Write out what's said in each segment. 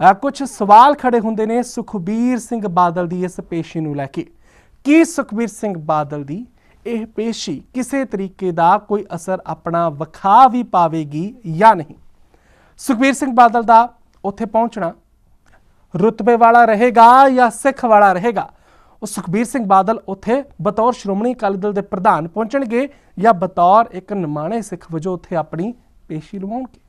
ਕੁਝ ਸਵਾਲ ਖੜੇ ਹੁੰਦੇ ਨੇ ਸੁਖਬੀਰ ਸਿੰਘ ਬਾਦਲ ਦੀ ਇਸ ਪੇਸ਼ੀ ਨੂੰ ਲੈ ਕੇ। ਕੀ ਸੁਖਬੀਰ ਸਿੰਘ ਬਾਦਲ ਦੀ ਇਹ ਪੇਸ਼ੀ ਕਿਸੇ ਤਰੀਕੇ ਦਾ ਕੋਈ ਅਸਰ ਆਪਣਾ ਵਿਖਾ ਵੀ ਪਾਵੇਗੀ ਜਾਂ ਨਹੀਂ? ਸੁਖਬੀਰ ਸਿੰਘ ਬਾਦਲ ਦਾ ਉੱਥੇ ਪਹੁੰਚਣਾ ਰੁਤਬੇ ਵਾਲਾ ਰਹੇਗਾ ਜਾਂ ਸਿੱਖ ਵਾਲਾ ਰਹੇਗਾ? ਉਹ ਸੁਖਬੀਰ ਸਿੰਘ ਬਾਦਲ ਉੱਥੇ ਬਤੌਰ ਸ਼੍ਰੋਮਣੀ ਅਕਾਲੀ ਦਲ ਦੇ ਪ੍ਰਧਾਨ ਪਹੁੰਚਣਗੇ ਜਾਂ ਬਤੌਰ ਇੱਕ ਨਿਮਾਣੇ ਸਿੱਖ ਵਜੋਂ ਉੱਥੇ ਆਪਣੀ ਪੇਸ਼ੀ ਲਵਾਉਣਗੇ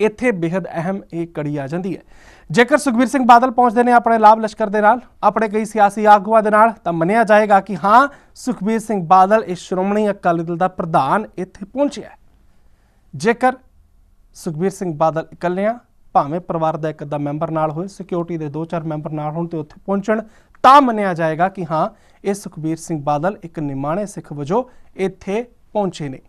ਇੱਥੇ ਬੇहद ਅਹਿਮ ਇਹ ਕੜੀ ਆ ਜਾਂਦੀ ਹੈ। ਜੇਕਰ ਸੁਖਬੀਰ ਸਿੰਘ ਬਾਦਲ ਪਹੁੰਚਦੇ ਨੇ ਆਪਣੇ ਲਾਭ ਲਸ਼ਕਰ ਦੇ ਨਾਲ, ਆਪਣੇ ਕਈ ਸਿਆਸੀ ਆਗੂਆਂ ਦੇ ਨਾਲ, ਤਾਂ ਮੰਨਿਆ ਜਾਏਗਾ ਕਿ ਹਾਂ, ਸੁਖਬੀਰ ਸਿੰਘ ਬਾਦਲ ਇਸ ਸ਼੍ਰੋਮਣੀ ਅਕਾਲੀ ਦਲ ਦਾ ਪ੍ਰਧਾਨ ਇੱਥੇ ਪਹੁੰਚਿਆ ਜੇਕਰ ਸੁਖਬੀਰ ਸਿੰਘ ਬਾਦਲ ਇਕੱਲਿਆਂ, ਭਾਵੇਂ ਪਰਿਵਾਰ ਦਾ ਇੱਕ ਅੱਧਾ ਮੈਂਬਰ ਨਾਲ ਹੋਏ ਸਿਕਿਉਰਿਟੀ ਦੇ ਦੋ ਚਾਰ ਮੈਂਬਰ ਨਾਲ ਹੋਣ ਤੇ ਉੱਥੇ ਪਹੁੰਚਣ, ਤਾਂ ਮੰਨਿਆ ਜਾਏਗਾ ਕਿ ਹਾਂ, ਇਹ ਸੁਖਬੀਰ ਸਿੰਘ ਬਾਦਲ ਇੱਕ ਨਿਮਾਣੇ ਸਿੱਖ ਵਜੋਂ ਇੱਥੇ ਪਹੁੰਚੇ ਨੇ।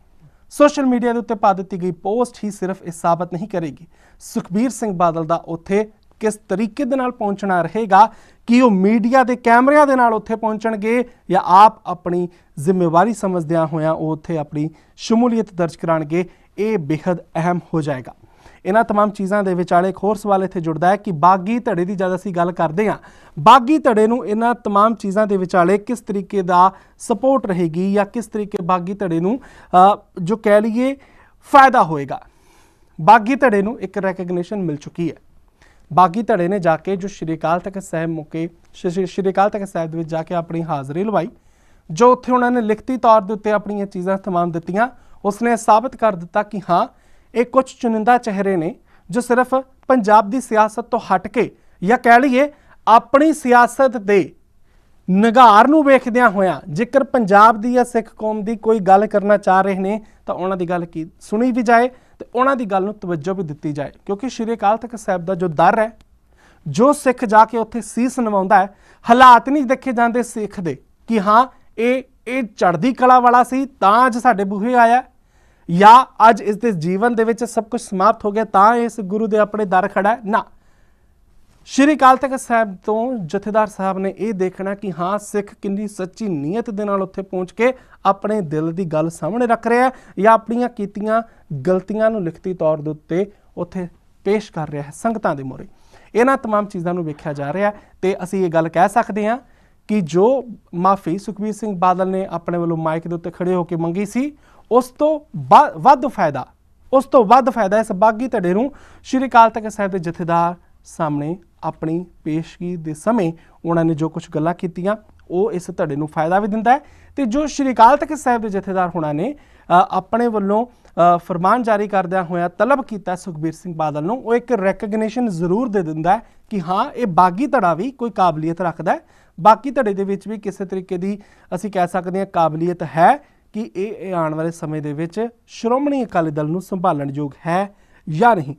ਸੋਸ਼ਲ ਮੀਡੀਆ ਦੇ ਉੱਤੇ ਪਾ ਦਿੱਤੀ ਗਈ ਪੋਸਟ ਹੀ ਸਿਰਫ ਇਹ ਸਾਬਤ ਨਹੀਂ ਕਰੇਗੀ। ਸੁਖਬੀਰ ਸਿੰਘ ਬਾਦਲ ਦਾ ਉੱਥੇ ਕਿਸ ਤਰੀਕੇ ਦੇ ਨਾਲ ਪਹੁੰਚਣਾ ਰਹੇਗਾ, ਕਿ ਉਹ ਮੀਡੀਆ ਦੇ ਕੈਮਰਿਆਂ ਦੇ ਨਾਲ ਉੱਥੇ ਪਹੁੰਚਣਗੇ ਜਾਂ ਆਪ ਆਪਣੀ ਜ਼ਿੰਮੇਵਾਰੀ ਸਮਝਦਿਆਂ ਹੋਇਆਂ ਉਹ ਉੱਥੇ ਆਪਣੀ ਸ਼ਮੂਲੀਅਤ ਦਰਜ ਕਰਾਣਗੇ ਇਹ ਬੇहद ਅਹਿਮ ਹੋ ਜਾਏਗਾ। ਇਹਨਾਂ तमाम ਚੀਜ਼ਾਂ ਦੇ ਵਿਚਾਲੇ ਇੱਕ ਹੋਰ ਸਵਾਲ ਇੱਥੇ ਜੁੜਦਾ ਹੈ ਕਿ ਬਾਗੀ ਧੜੇ ਦੀ ਜਦ ਅਸੀਂ ਗੱਲ ਕਰਦੇ ਹਾਂ ਬਾਗੀ ਧੜੇ ਨੂੰ ਇਹਨਾਂ तमाम ਚੀਜ਼ਾਂ ਦੇ ਵਿਚਾਲੇ ਕਿਸ ਤਰੀਕੇ ਦਾ ਸਪੋਰਟ ਰਹੇਗੀ ਜਾਂ ਕਿਸ ਤਰੀਕੇ ਬਾਗੀ ਧੜੇ ਨੂੰ ਅ, ਜੋ ਕਹਿ ਲਈਏ ਫਾਇਦਾ ਹੋਏਗਾ ਬਾਗੀ ਧੜੇ ਨੂੰ ਇੱਕ ਰੈਕਗਨੀਸ਼ਨ ਮਿਲ ਚੁੱਕੀ ਹੈ ਬਾਗੀ ਧੜੇ ਨੇ ਜਾ ਕੇ ਜੋ ਸ਼੍ਰੀ ਅਕਾਲ ਤਖਤ ਸਾਹਿਬ ਮੌਕੇ ਸ਼੍ਰੀ ਸ਼੍ਰੀ ਅਕਾਲ ਤਖਤ ਸਾਹਿਬ ਦੇ ਵਿੱਚ ਜਾ ਕੇ ਆਪਣੀ ਹਾਜ਼ਰੀ ਲਵਾਈ ਜੋ ਉੱਥੇ ਉਹਨਾਂ ਨੇ ਲਿਖਤੀ ਤੌਰ ਦੇ ਉੱਤੇ ਆਪਣੀਆਂ ਚੀਜ਼ਾਂ ਤਮਾਮ ਦਿੱਤੀਆਂ ਉਸਨੇ ਸਾਬਤ ਕਰ ਦਿੱਤਾ ਕਿ ਹਾਂ ਇਹ ਕੁਝ ਚੁਣਿੰਦਾ ਚਿਹਰੇ ਨੇ ਜੋ ਸਿਰਫ ਪੰਜਾਬ ਦੀ ਸਿਆਸਤ ਤੋਂ ਹਟ ਕੇ ਜਾਂ ਕਹਿ ਲਈਏ ਆਪਣੀ ਸਿਆਸਤ ਦੇ ਨਿਗਾਰ ਨੂੰ ਵੇਖਦਿਆਂ ਹੋਇਆਂ ਜੇਕਰ ਪੰਜਾਬ ਦੀ ਜਾਂ ਸਿੱਖ ਕੌਮ ਦੀ ਕੋਈ ਗੱਲ ਕਰਨਾ ਚਾਹ ਰਹੇ ਨੇ ਤਾਂ ਉਹਨਾਂ ਦੀ ਗੱਲ ਕੀ ਸੁਣੀ ਵੀ ਜਾਏ ਤੇ ਉਹਨਾਂ ਦੀ ਗੱਲ ਨੂੰ ਤਵੱਜੋ ਵੀ ਦਿੱਤੀ ਜਾਏ। ਕਿਉਂਕਿ ਸ਼੍ਰੀ ਅਕਾਲ ਤਖਤ ਸਾਹਿਬ ਦਾ ਜੋ ਦਰ ਹੈ, ਜੋ ਸਿੱਖ ਜਾ ਕੇ ਉੱਥੇ ਸੀਸ ਨਵਾਉਂਦਾ ਹੈ, ਹਾਲਾਤ ਨਹੀਂ ਦੇਖੇ ਜਾਂਦੇ ਸਿੱਖ ਦੇ ਕਿ ਹਾਂ, ਇਹ ਇਹ ਚੜ੍ਹਦੀ ਕਲਾ ਵਾਲਾ ਸੀ ਤਾਂ ਅੱਜ ਸਾਡੇ ਬੂਹੇ ਆਇਆ। ਜਾਂ ਅੱਜ ਇਸ ਦੇ ਜੀਵਨ ਦੇ ਵਿੱਚ ਸਭ ਕੁਝ ਸਮਾਪਤ ਹੋ ਗਿਆ ਤਾਂ ਇਸ ਗੁਰੂ ਦੇ ਆਪਣੇ ਦਰ ਖੜਾ ਹੈ ਨਾ ਸ਼੍ਰੀ ਅਕਾਲ ਤਖਤ ਸਾਹਿਬ ਤੋਂ ਜਥੇਦਾਰ ਸਾਹਿਬ ਨੇ ਇਹ ਦੇਖਣਾ ਕਿ ਹਾਂ ਸਿੱਖ ਕਿੰਨੀ ਸੱਚੀ ਨੀਅਤ ਦੇ ਨਾਲ ਉੱਥੇ ਪਹੁੰਚ ਕੇ ਆਪਣੇ ਦਿਲ ਦੀ ਗੱਲ ਸਾਹਮਣੇ ਰੱਖ ਰਿਹਾ ਹੈ ਜਾਂ ਆਪਣੀਆਂ ਕੀਤੀਆਂ ਗਲਤੀਆਂ ਨੂੰ ਲਿਖਤੀ ਤੌਰ ਦੇ ਉੱਤੇ ਉੱਥੇ ਪੇਸ਼ ਕਰ ਰਿਹਾ ਹੈ ਸੰਗਤਾਂ ਦੇ ਮੋਰੇ ਇਹਨਾਂ तमाम ਚੀਜ਼ਾਂ ਨੂੰ ਵੇਖਿਆ ਜਾ ਰਿਹਾ ਹੈ ਤੇ ਅਸੀਂ ਇਹ ਗੱਲ ਕਹਿ ਸਕਦੇ ਹਾਂ ਕਿ ਜੋ ਮਾਫੀ ਸੁਖਬੀਰ ਸਿੰਘ ਬਾਦਲ ਨੇ ਆਪਣੇ ਵੱਲੋਂ ਮਾਈਕ ਦੇ ਉੱਤੇ ਖੜੇ ਹੋ ਕੇ ਮੰਗੀ ਸੀ ਉਸ ਤੋਂ ਬਾ- ਵੱਧ ਫਾਇਦਾ, ਉਸ ਤੋਂ ਵੱਧ ਫਾਇਦਾ ਇਸ ਬਾਗੀ ਧੜੇ ਨੂੰ ਸ਼੍ਰੀ ਅਕਾਲ ਤਖਤ ਸਾਹਿਬ ਦੇ ਜਥੇਦਾਰ ਸਾਹਮਣੇ ਆਪਣੀ ਪੇਸ਼ਗੀ ਦੇ ਸਮੇਂ ਉਹਨਾਂ ਨੇ ਜੋ ਕੁਝ ਗੱਲਾਂ ਕੀਤੀਆਂ, ਉਹ ਇਸ ਧੜੇ ਨੂੰ ਫਾਇਦਾ ਵੀ ਦਿੰਦਾ ਹੈ ਤੇ ਜੋ ਸ਼੍ਰੀ ਅਕਾਲ ਤਖਤ ਸਾਹਿਬ ਦੇ ਜਥੇਦਾਰ ਹੋਣਾ ਨੇ ਆਪਣੇ ਵੱਲੋਂ ਫਰਮਾਨ ਜਾਰੀ ਕਰਦਿਆਂ ਹੋਇਆ ਤਲਬ ਕੀਤਾ ਸੁਖਬੀਰ ਸਿੰਘ ਬਾਦਲ ਨੂੰ, ਉਹ ਇੱਕ ਰੈਕਗਨੀਸ਼ਨ ਜ਼ਰੂਰ ਦੇ ਦਿੰਦਾ ਹੈ ਕਿ ਹਾਂ, ਇਹ ਬਾਗੀ ਧੜਾ ਵੀ ਕੋਈ ਕਾਬਲੀਅਤ ਰੱਖਦਾ ਹੈ। ਬਾਕੀ ਧੜੇ ਦੇ ਵਿੱਚ ਵੀ ਕਿਸੇ ਤਰੀਕੇ ਦੀ ਅਸੀਂ ਕਹਿ ਸਕਦੇ ਹਾਂ ਕਾਬਲੀਅਤ ਹੈ। ਕਿ ਇਹ ਆਉਣ ਵਾਲੇ ਸਮੇਂ ਦੇ ਵਿੱਚ ਸ਼੍ਰੋਮਣੀ ਅਕਾਲੀ ਦਲ ਨੂੰ ਸੰਭਾਲਣ ਯੋਗ ਹੈ ਜਾਂ ਨਹੀਂ।